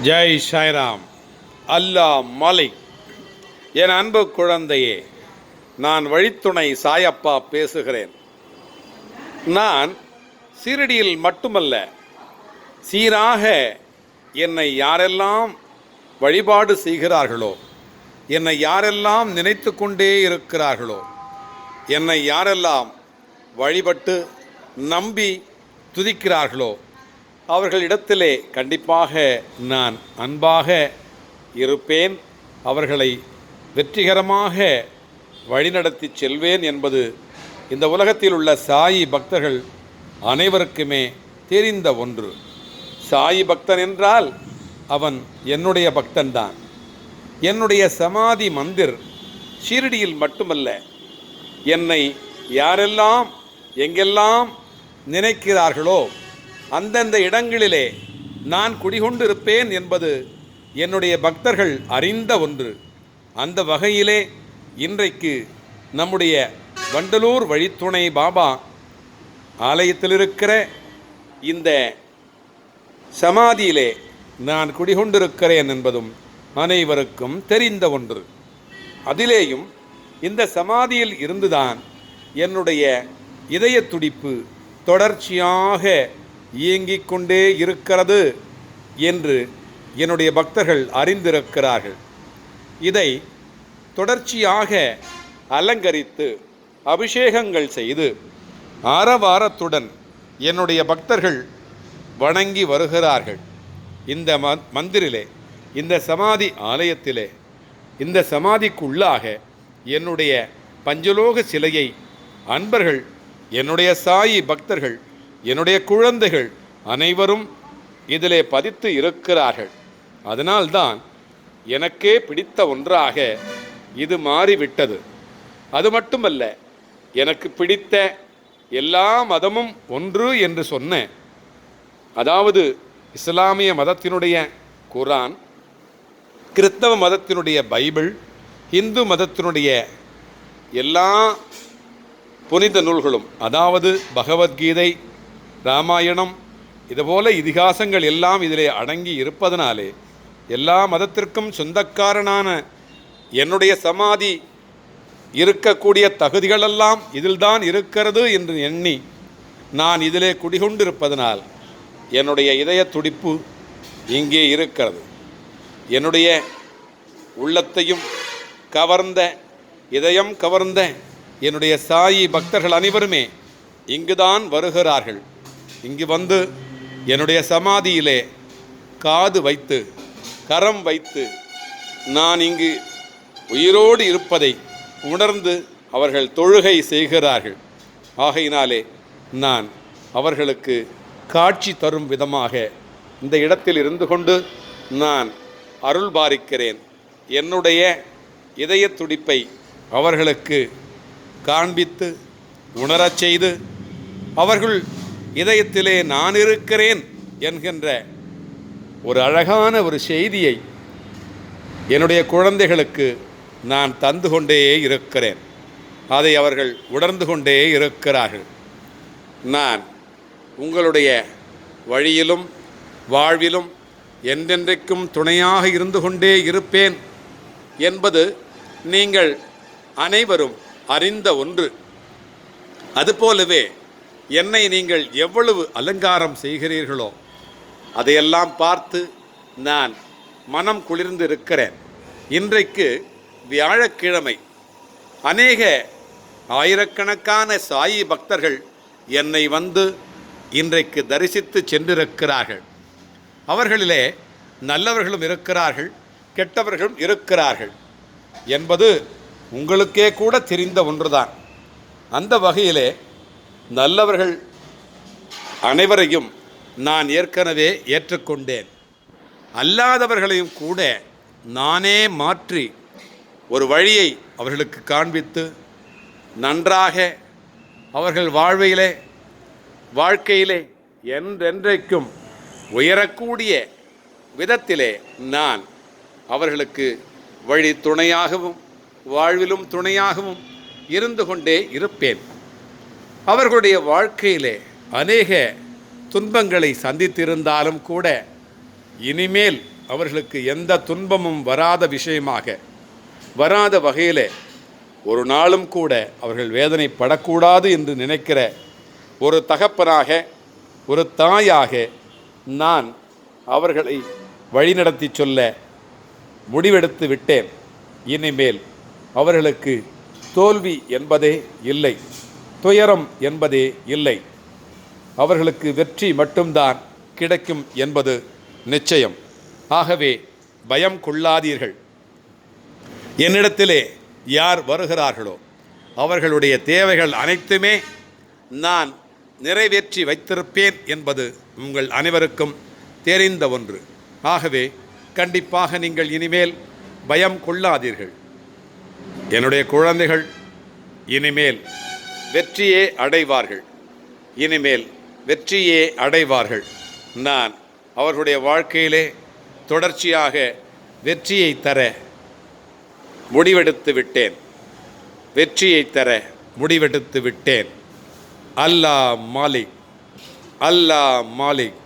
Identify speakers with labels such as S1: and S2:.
S1: ஜெய் சாய்ராம். அல்லா மாலிக். என் அன்பு குழந்தையே நான் வழித்துணை சாயப்பா பேசுகிறேன். நான் சீரடியில் மட்டுமல்ல சீராக என்னை யாரெல்லாம் வழிபாடு செய்கிறார்களோ என்னை யாரெல்லாம் நினைத்து கொண்டே இருக்கிறார்களோ என்னை யாரெல்லாம் வழிபட்டு நம்பி துதிக்கிறார்களோ அவர்களிடத்திலே கண்டிப்பாக நான் அன்பாக இருப்பேன். அவர்களை வெற்றிகரமாக வழிநடத்தி செல்வேன் என்பது இந்த உலகத்தில் உள்ள சாயி பக்தர்கள் அனைவருக்குமே தெரிந்த ஒன்று. சாயி பக்தன் என்றால் அவன் என்னுடைய பக்தன்தான். என்னுடைய சமாதி மந்திர் ஷீரடியில் மட்டுமல்ல என்னை யாரெல்லாம் எங்கெல்லாம் நினைக்கிறார்களோ அந்தந்த இடங்களிலே நான் குடிகொண்டிருப்பேன் என்பது என்னுடைய பக்தர்கள் அறிந்த ஒன்று. அந்த வகையிலே இன்றைக்கு நம்முடைய வண்டலூர் வழித்துணை பாபா ஆலயத்தில் இருக்கிற இந்த சமாதியிலே நான் குடிகொண்டிருக்கிறேன் என்பதும் அனைவருக்கும் தெரிந்த ஒன்று. அதிலேயும் இந்த சமாதியில் இருந்துதான் என்னுடைய இதய துடிப்பு தொடர்ச்சியாக இயங்கிக் கொண்டே இருக்கிறது என்று என்னுடைய பக்தர்கள் அறிந்திருக்கிறார்கள். இதை தொடர்ச்சியாக அலங்கரித்து அபிஷேகங்கள் செய்து ஆரவாரத்துடன் என்னுடைய பக்தர்கள் வணங்கி வருகிறார்கள். இந்த ம மந்திரிலே இந்த சமாதி ஆலயத்திலே இந்த சமாதிக்குள்ளாக என்னுடைய பஞ்சலோக சிலையை அன்பர்கள் என்னுடைய சாயி பக்தர்கள் என்னுடைய குழந்தைகள் அனைவரும் இதிலே பதித்து இருக்கிறார்கள். அதனால்தான் எனக்கே பிடித்த ஒன்றாக இது மாறிவிட்டது. அது மட்டுமல்ல எனக்கு பிடித்த எல்லா மதமும் ஒன்று என்று சொன்ன அதாவது இஸ்லாமிய மதத்தினுடைய குரான் கிறிஸ்தவ மதத்தினுடைய பைபிள் இந்து மதத்தினுடைய எல்லா புனித நூல்களும் அதாவது பகவத்கீதை ராமாயணம் இதுபோல இதிகாசங்கள் எல்லாம் இதிலே அடங்கி இருப்பதனாலே எல்லா மதத்திற்கும் சொந்தக்காரனான என்னுடைய சமாதி இருக்கக்கூடிய தகுதிகளெல்லாம் இதில்தான் இருக்கிறது என்று எண்ணி நான் இதிலே குடிகொண்டிருப்பதனால் என்னுடைய இதய துடிப்பு இங்கே இருக்கிறது. என்னுடைய உள்ளத்தையும் கவர்ந்த இதயம் கவர்ந்த என்னுடைய சாயி பக்தர்கள் அனைவருமே இங்குதான் வருகிறார்கள். இங்கு வந்து என்னுடைய சமாதியிலே காது வைத்து கரம் வைத்து நான் இங்கு உயிரோடு இருப்பதை உணர்ந்து அவர்கள் தொழுகை செய்கிறார்கள். ஆகையினாலே நான் அவர்களுக்கு காட்சி தரும் விதமாக இந்த இடத்தில் இருந்து கொண்டு நான் அருள் பாரிக்கிறேன். என்னுடைய இதய துடிப்பை அவர்களுக்கு காண்பித்து உணரச் செய்து அவர்கள் இதயத்திலே நான் இருக்கிறேன் என்கின்ற ஒரு அழகான ஒரு செய்தியை என்னுடைய குழந்தைகளுக்கு நான் தந்து கொண்டே இருக்கிறேன். அதை அவர்கள் உணர்ந்து கொண்டே இருக்கிறார்கள். நான் உங்களுடைய வழியிலும் வாழ்விலும் என்றென்றைக்கும் துணையாக இருந்து கொண்டே இருப்பேன் என்பது நீங்கள் அனைவரும் அறிந்த ஒன்று. அதுபோலவே என்னை நீங்கள் எவ்வளவு அலங்காரம் செய்கிறீர்களோ அதையெல்லாம் பார்த்து நான் மனம் குளிர்ந்து இருக்கிறேன் இன்றைக்கு வியாழக்கிழமை. அநேக ஆயிரக்கணக்கான சாயி பக்தர்கள் என்னை வந்து இன்றைக்கு தரிசித்து சென்றிருக்கிறார்கள். அவர்களிலே நல்லவர்களும் இருக்கிறார்கள் கெட்டவர்களும் இருக்கிறார்கள் என்பது உங்களுக்கே கூட தெரிந்த ஒன்றுதான். அந்த வகையிலே நல்லவர்கள் அனைவரையும் நான் ஏற்கனவே ஏற்றுக்கொண்டேன். அல்லாதவர்களையும் கூட நானே மாற்றி ஒரு வழியை அவர்களுக்கு காண்பித்து நன்றாக அவர்கள் வாழ்வையிலே வாழ்க்கையிலே என்றென்றைக்கும் உயரக்கூடிய விதத்திலே நான் அவர்களுக்கு வழி துணையாகவும் வாழ்விலும் துணையாகவும் இருந்து கொண்டே இருப்பேன். அவர்களுடைய வாழ்க்கையிலே அநேக துன்பங்களை சந்தித்திருந்தாலும் கூட இனிமேல் அவர்களுக்கு எந்த துன்பமும் வராத விஷயமாக வராத வகையில் ஒரு நாளும் கூட அவர்கள் வேதனைப்படக்கூடாது என்று நினைக்கிற ஒரு தகப்பனாக ஒரு தாயாக நான் அவர்களை வழிநடத்தி சொல்ல முடிவெடுத்து விட்டேன். இனிமேல் அவர்களுக்கு தோல்வி என்பதே இல்லை. துயரம் என்பதே இல்லை. அவர்களுக்கு வெற்றி மட்டும்தான் கிடைக்கும் என்பது நிச்சயம். ஆகவே பயம் கொள்ளாதீர்கள். என்னிடத்திலே யார் வருகிறார்களோ அவர்களுடைய தேவைகள் அனைத்துமே நான் நிறைவேற்றி வைத்திருப்பேன் என்பது உங்கள் அனைவருக்கும் தெரிந்த ஒன்று. ஆகவே கண்டிப்பாக நீங்கள் இனிமேல் பயம் கொள்ளாதீர்கள். என்னுடைய குழந்தைகள் இனிமேல் வெற்றியே அடைவார்கள். இனிமேல் வெற்றியே அடைவார்கள். நான் அவர்களுடைய வாழ்க்கையிலே தொடர்ச்சியாக வெற்றியை தர முடிவெடுத்து விட்டேன். வெற்றியை தர முடிவெடுத்து விட்டேன். அல்லா மாலிக். அல்லாஹ் மாலிக்.